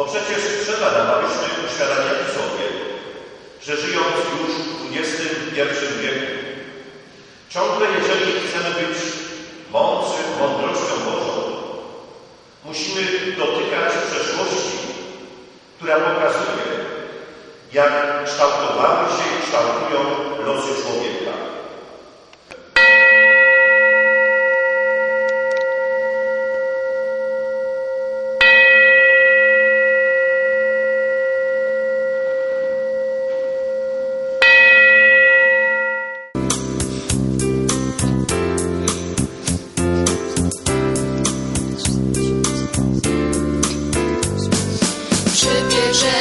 Bo przecież trzeba nam, abyśmy uświadamiali sobie, że żyjąc już w XXI wieku, ciągle jeżeli chcemy być mądrzy mądrością Bożą, musimy dotykać przeszłości, która pokazuje, jak kształtowały się i kształtują losy. przybierze.